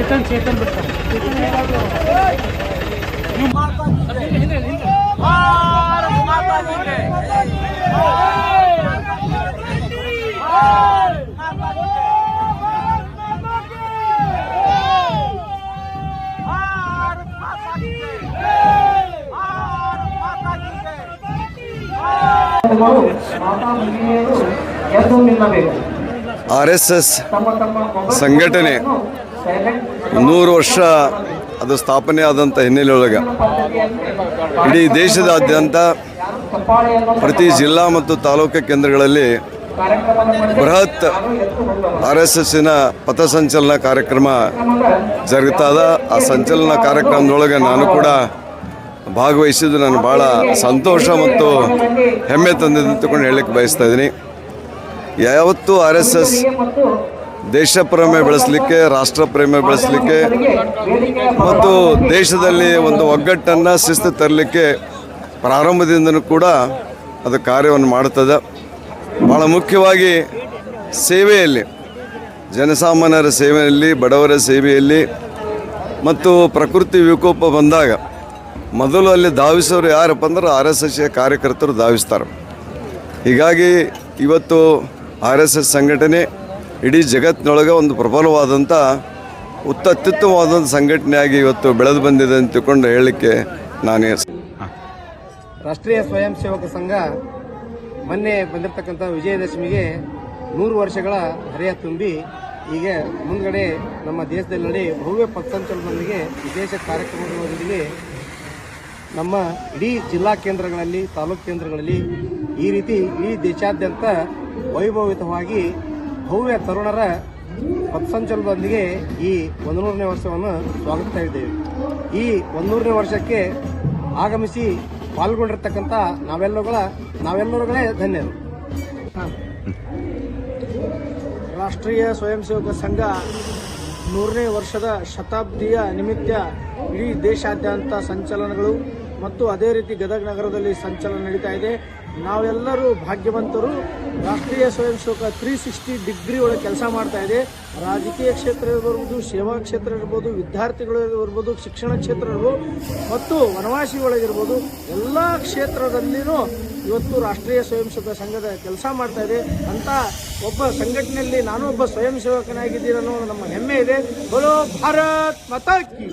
चेतन चेतन बच्चा चेतन भारत माता की जय ಬಿಡ್ತಾರೆ ಮಾತಾ ಮಹಿಳೆಯರು ಎದ್ದು ನಿಲ್ಲಬೇಕು ಆರ್ ಎಸ್ ಎಸ್ ಸಂಘಟನೆ ನೂರು ವರ್ಷ ಅದು ಸ್ಥಾಪನೆ ಆದಂಥ ಹಿನ್ನೆಲೆಯೊಳಗೆ ಒಳಗೆ ಇಡೀ ದೇಶದಾದ್ಯಂತ ಪ್ರತಿ ಜಿಲ್ಲಾ ಮತ್ತು ತಾಲೂಕು ಕೇಂದ್ರಗಳಲ್ಲಿ ಬೃಹತ್ ಆರ್ ಎಸ್ ಎಸ್ಸಿನ ಪಥಸಂಚಲನ ಕಾರ್ಯಕ್ರಮ ಜರುಗುತ್ತದ ಆ ಸಂಚಲನ ಕಾರ್ಯಕ್ರಮದೊಳಗೆ ನಾನು ಕೂಡ ಭಾಗವಹಿಸಿದ್ದು ನಾನು ಭಾಳ ಸಂತೋಷ ಮತ್ತು ಹೆಮ್ಮೆ ತಂದಿದ್ದು ಅಂತಕೊಂಡು ಹೇಳಲಿಕ್ಕೆ ಬಯಸ್ತಾ ಇದ್ದೀನಿ. ಯಾವತ್ತೂ ಆರ್ ಎಸ್ ಎಸ್ ದೇಶ ಪ್ರೇಮ ಬೆಳೆಸಲಿಕ್ಕೆ ರಾಷ್ಟ್ರ ಪ್ರೇಮ ಬೆಳೆಸಲಿಕ್ಕೆ ಮತ್ತು ದೇಶದಲ್ಲಿ ಒಂದು ಒಗ್ಗಟ್ಟನ್ನು ಶಿಸ್ತು ತರಲಿಕ್ಕೆ ಪ್ರಾರಂಭದಿಂದನೂ ಕೂಡ ಅದು ಕಾರ್ಯವನ್ನು ಮಾಡುತ್ತದೆ. ಭಾಳ ಮುಖ್ಯವಾಗಿ ಸೇವೆಯಲ್ಲಿ, ಜನಸಾಮಾನ್ಯರ ಸೇವೆಯಲ್ಲಿ, ಬಡವರ ಸೇವೆಯಲ್ಲಿ ಮತ್ತು ಪ್ರಕೃತಿ ವಿಕೋಪ ಬಂದಾಗ ಮೊದಲು ಅಲ್ಲಿ ಧಾವಿಸೋರು ಯಾರಪ್ಪ ಅಂದ್ರೆ ಆರ್ ಎಸ್ ಎಸ್ ಕಾರ್ಯಕರ್ತರು ಧಾವಿಸ್ತಾರೆ. ಹೀಗಾಗಿ ಇವತ್ತು ಆರ್ ಎಸ್ ಎಸ್ ಸಂಘಟನೆ ಇಡೀ ಜಗತ್ತಿನೊಳಗೆ ಒಂದು ಪ್ರಬಲವಾದಂಥ ಉತ್ತ ಅತ್ಯುತ್ತಮವಾದಂಥ ಸಂಘಟನೆಯಾಗಿ ಇವತ್ತು ಬೆಳೆದು ಬಂದಿದೆ ಅಂತ ತಿಳ್ಕೊಂಡು ಹೇಳಲಿಕ್ಕೆ ನಾನು ರಾಷ್ಟ್ರೀಯ ಸ್ವಯಂ ಸೇವಕ ಸಂಘ ಮೊನ್ನೆ ಬಂದಿರತಕ್ಕಂಥ ವಿಜಯದಶಮಿಗೆ ನೂರು ವರ್ಷಗಳ ಹರೆಯ ತುಂಬಿ ಈಗ ಮುಂದ್ಗಡೆ ನಮ್ಮ ದೇಶದಲ್ಲಿ ನಡೆ ಭವ್ಯ ಪಥಸಂಚಲನದೊಂದಿಗೆ ವಿಶೇಷ ಕಾರ್ಯಕ್ರಮಗಳೊಂದಿಗೆ ನಮ್ಮ ಇಡೀ ಜಿಲ್ಲಾ ಕೇಂದ್ರಗಳಲ್ಲಿ, ತಾಲೂಕು ಕೇಂದ್ರಗಳಲ್ಲಿ ಈ ರೀತಿ ಇಡೀ ದೇಶಾದ್ಯಂತ ವೈಭವಿತವಾಗಿ ಭವ್ಯ ತರುಣರ ಪಥಸಂಚಲನದೊಂದಿಗೆ ಈ ಒಂದೂರನೇ ವರ್ಷವನ್ನು ಸ್ವಾಗತಿಸ್ತಾ ಇದ್ದೇವೆ. ಈ ಒಂದೂರನೇ ವರ್ಷಕ್ಕೆ ಆಗಮಿಸಿ ಪಾಲ್ಗೊಂಡಿರ್ತಕ್ಕಂಥ ನಾವೆಲ್ಲಗಳ ನಾವೆಲ್ಲರುಗಳೇ ಧನ್ಯರು. ರಾಷ್ಟ್ರೀಯ ಸ್ವಯಂ ಸೇವಕ ಸಂಘ ನೂರನೇ ವರ್ಷದ ಶತಾಬ್ದಿಯ ನಿಮಿತ್ತ ಇಡೀ ದೇಶಾದ್ಯಂತ ಸಂಚಲನಗಳು ಮತ್ತು ಅದೇ ರೀತಿ ಗದಗ ನಗರದಲ್ಲಿ ಸಂಚಲನ ನಡೀತಾ ಇದೆ. ನಾವೆಲ್ಲರೂ ಭಾಗ್ಯವಂತರು. ರಾಷ್ಟ್ರೀಯ ಸ್ವಯಂ ಸೇವಕ ತ್ರೀ ಸಿಕ್ಸ್ಟಿ ಡಿಗ್ರಿ ಒಳಗೆ ಕೆಲಸ ಮಾಡ್ತಾ ಇದೆ. ರಾಜಕೀಯ ಕ್ಷೇತ್ರ ಇರ್ಬೋದು, ಸೇವಾ ಕ್ಷೇತ್ರ ಇರ್ಬೋದು, ವಿದ್ಯಾರ್ಥಿಗಳು ಇರ್ಬೋದು, ಶಿಕ್ಷಣ ಕ್ಷೇತ್ರ ಇರ್ಬೋದು, ಮತ್ತು ವನವಾಸಿಗಳಿರ್ಬೋದು ಎಲ್ಲ ಕ್ಷೇತ್ರದಲ್ಲಿನೂ ಇವತ್ತು ರಾಷ್ಟ್ರೀಯ ಸ್ವಯಂ ಸೇವಕ ಸಂಘದ ಕೆಲಸ ಮಾಡ್ತಾ ಇದೆ. ಅಂತ ಒಬ್ಬ ಸಂಘಟನೆಯಲ್ಲಿ ನಾನು ಒಬ್ಬ ಸ್ವಯಂ ಸೇವಕನಾಗಿದ್ದೀನಿ ಅನ್ನೋ ನಮ್ಮ ಹೆಮ್ಮೆ ಇದೆ. ಬರೋ ಭಾರತ್ ಮತ ಕಿ